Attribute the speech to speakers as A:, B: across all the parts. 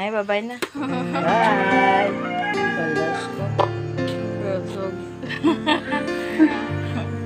A: Ay, babay na.
B: Bye! Alas ko.
A: Busog.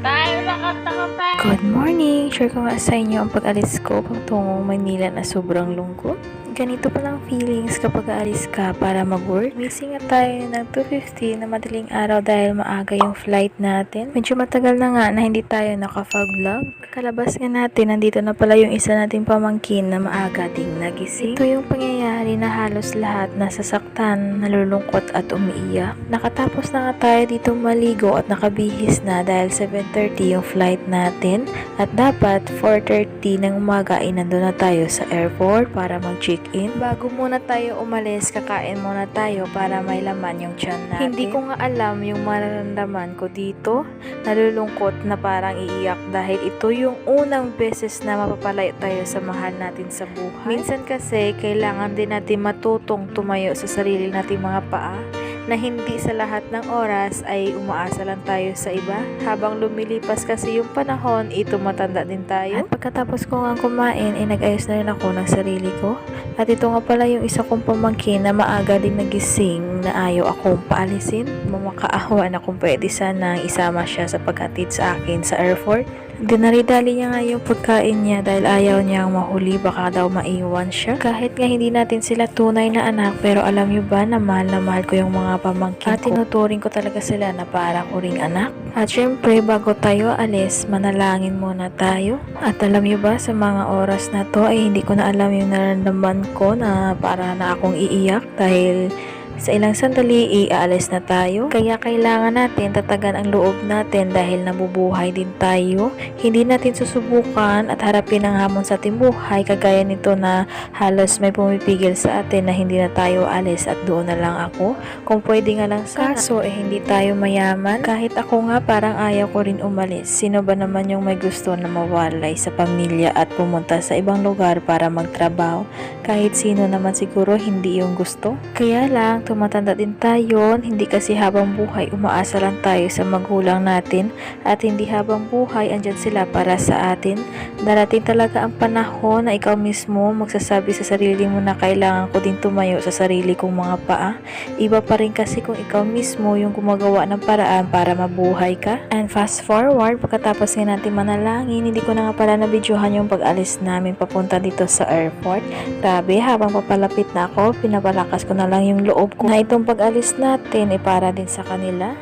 A: Tayo nakanta ka pa.
C: Good morning! Share ko nga sa inyo ang pag-alis ko patungong Manila na sobrang lungkot. Ganito palang feelings kapag aalis ka para mag-work. Missing nga tayo ng 2.50 na madaling araw dahil maaga yung flight natin. Medyo matagal na nga na hindi tayo nakapag-vlog. Kalabas nga natin, nandito na pala yung isa nating pamangkin na maaga ding nagising. Ito yung pangyayari na halos lahat nasasaktan, nalulungkot at umiiyak. Nakatapos na nga tayo dito maligo at nakabihis na dahil 7.30 yung flight natin at dapat 4.30 ng umaga ay nandun na tayo sa airport para mag-check-in. Bago muna tayo umalis, kakain muna tayo para may laman yung tiyan natin. Hindi ko nga alam yung mararamdaman ko dito. Nalulungkot na parang iiyak dahil ito yung unang beses na mapapalayo tayo sa mahal natin sa buhay. Minsan kasi kailangan din natin matutong tumayo sa sarili nating mga paa na hindi sa lahat ng oras ay umaasa lang tayo sa iba. Habang lumilipas kasi yung panahon, ito matanda din tayo. At pagkatapos ko nga kumain, ay nag-ayos na rin ako ng sarili ko. At ito nga pala yung isa kong pamangkin na maaga din nagising na ayaw akong paalisin. Mamakaawa na kung pwede sana isama siya sa paghatid sa akin sa airport. Dinaridali niya nga yung pagkain niya dahil ayaw niyang mahuli baka daw maiwan siya. Kahit nga hindi natin sila tunay na anak pero alam niyo ba na mahal na mahal ko yung mga pamangkin At tinuturing ko talaga sila na para ko ring anak. At syempre bago tayo alis, manalangin muna tayo. At alam niyo ba sa mga oras na to ay hindi ko na alam yung nararamdaman ko na para na akong iiyak dahil sa ilang sandali, iaalis na tayo. Kaya kailangan natin tatagan ang loob natin dahil nabubuhay din tayo. Hindi natin susubukan at harapin ang hamon sa ating buhay kagaya nito na halos may pumipigil sa atin na hindi na tayo alis at doon na lang ako. Kung pwede nga lang sa kaso eh hindi tayo mayaman. Kahit ako nga parang ayaw ko rin umalis. Sino ba naman yung may gusto na mawalay sa pamilya at pumunta sa ibang lugar para magtrabaho? Kahit sino naman siguro hindi yung gusto. Kaya lang, tumatanda din tayo, hindi kasi habang buhay umaasa lang tayo sa magulang natin at hindi habang buhay andyan sila para sa atin. Darating talaga ang panahon na ikaw mismo magsasabi sa sarili mo na kailangan ko din tumayo sa sarili kong mga paa. Iba pa rin kasi kung ikaw mismo yung gumagawa ng paraan para mabuhay ka. And fast forward, pagkatapos nga natin manalangin, hindi ko na nga pala nabidyohan yung pag-alis namin papunta dito sa airport. Grabe, habang papalapit na ako, pinapalakas ko na lang yung loob ko na itong pag-alis natin ay para din sa kanila.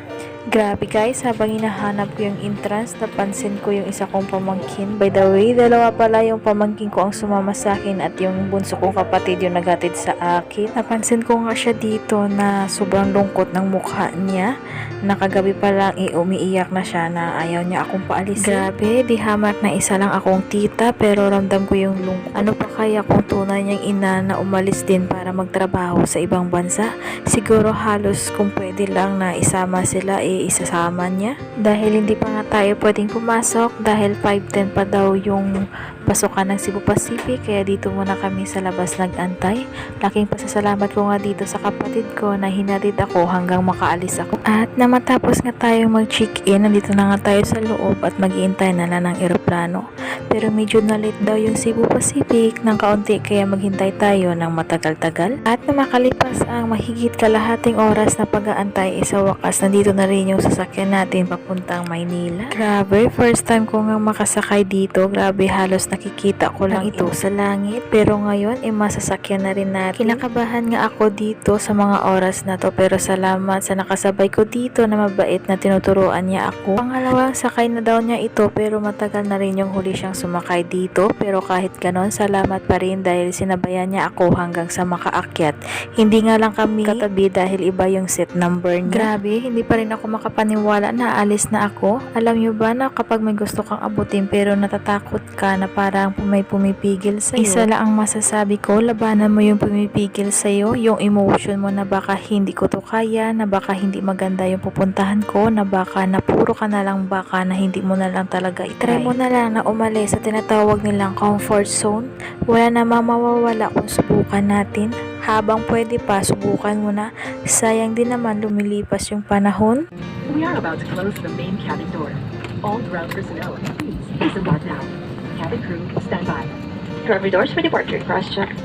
C: Grabe guys, habang hinahanap ko yung entrance, napansin ko yung isa kong pamangkin. By the way, dalawa pala yung pamangkin ko ang sumama sa akin at yung bunso kong kapatid yung nagatid sa akin. Napansin ko nga siya dito na sobrang lungkot ng mukha niya. Nakagabi pa lang eh, umiiyak na siya na ayaw niya akong paalisin. Grabe, di hamak na isa lang akong tita pero ramdam ko yung lungkot. Ano pa kaya kung tunay niyang ina na umalis din para magtrabaho sa ibang bansa? Siguro halos kung pwede lang na isama sila eh isasama niya. Dahil hindi pa nga tayo pwedeng pumasok dahil 5.10 pa daw yung pasukan ng Cebu Pacific kaya dito muna kami sa labas nag-antay. Laking pasasalamat ko nga dito sa kapatid ko na hinatid ako hanggang makaalis ako. At na matapos nga tayo mag-check-in, nandito na nga tayo sa loob at mag-iintay na lang ng eroplano. Pero medyo nalit daw yung Cebu Pacific ng kaunti kaya maghintay tayo ng matagal-tagal. At na makalipas ang mahigit kalahating oras na pag-aantay eh, sa wakas nandito na rin yung sasakyan natin papuntang Maynila. Grabe, first time ko nga makasakay dito. Grabe, halos nakikita ko lang ito sa langit. Pero ngayon, eh, masasakyan na rin natin. Kinakabahan nga ako dito sa mga oras na to. Pero salamat sa nakasabay ko dito na mabait na tinuturuan niya ako. Pangalawang sakay na daw niya ito pero matagal na rin yung huli siyang sumakay dito. Pero kahit ganon, salamat pa rin dahil sinabayan niya ako hanggang sa makaakyat. Hindi nga lang kami katabi dahil iba yung set number niya. Grabe, hindi pa rin ako makapaniwala na aalis na ako. Alam niyo ba na kapag may gusto kang abutin pero natatakot ka na parang may pumipigil sa'yo. Isa lang ang masasabi ko, labanan mo yung pumipigil sa'yo, yung emotion mo na baka hindi ko to kaya, na baka hindi maganda yung pupuntahan ko, na baka napuro ka na lang baka na hindi mo na lang talaga itry. Try mo na lang na umalis sa tinatawag nilang comfort zone. Wala namang mawawala kung subukan natin. Habang pwede pa, subukan mo na. Sayang din naman lumilipas yung panahon.
D: We are about to close the main cabin door. All ground personnel, please disembark now. Cabin crew, stand by.
E: Driver doors for departure. Cross check.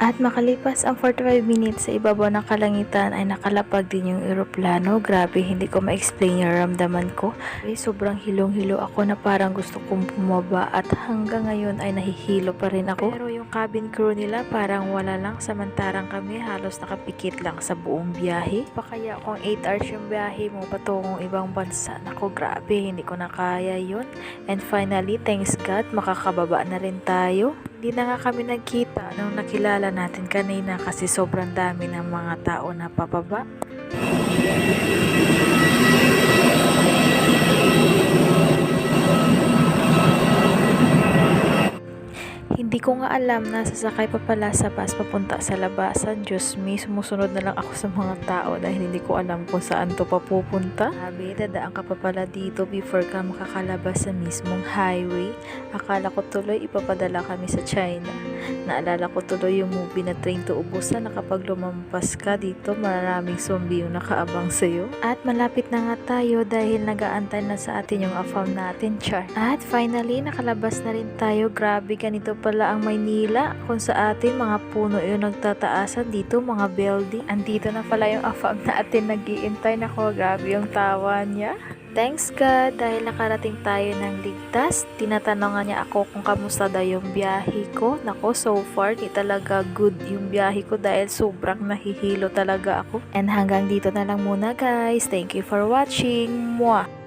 C: At makalipas ang 45 minutes sa ibabaw ng kalangitan ay nakalapag din yung eroplano. Grabe, hindi ko ma-explain yung ramdaman ko. Ay, sobrang hilong-hilo ako na parang gusto kong bumaba at hanggang ngayon ay nahihilo pa rin ako. Pero yung cabin crew nila parang wala lang samantarang kami halos nakapikit lang sa buong biyahe. Pa kaya kung 8 hours yung biyahe mo patungong ibang bansa. Nako, grabe, hindi ko na kaya yun. And finally, thanks God, makakababa na rin tayo. Hindi na nga kami nagkita nung nakilala natin kanina kasi sobrang dami ng mga tao na papaba. Ko nga alam na sasakay pa pala sa bus papunta sa labasan. Diyos me, sumusunod na lang ako sa mga tao dahil hindi ko alam kung saan to papupunta. Sabi, dadaan ka pa pala dito before ka makakalabas sa mismong highway. Akala ko tuloy ipapadala kami sa China. Naalala ko tuloy yung movie na Train to Ubusan na kapag lumampas ka dito, maraming zombie yung nakaabang sa'yo. At malapit na nga tayo dahil nagaantay na sa atin yung afam natin, char. At finally, nakalabas na rin tayo. Grabe, ganito pala ang Maynila. Kung sa atin, mga puno yung nagtataasan dito, mga building. Andito na pala yung afam natin nag-iintay. Nako, grabe yung tawa niya. Thanks God dahil nakarating tayo ng ligtas. Tinatanongan niya ako kung kamusta daw yung biyahe ko. Nako, so far, di talaga good yung biyahe ko dahil sobrang nahihilo talaga ako. And hanggang dito na lang muna guys. Thank you for watching. Mwah!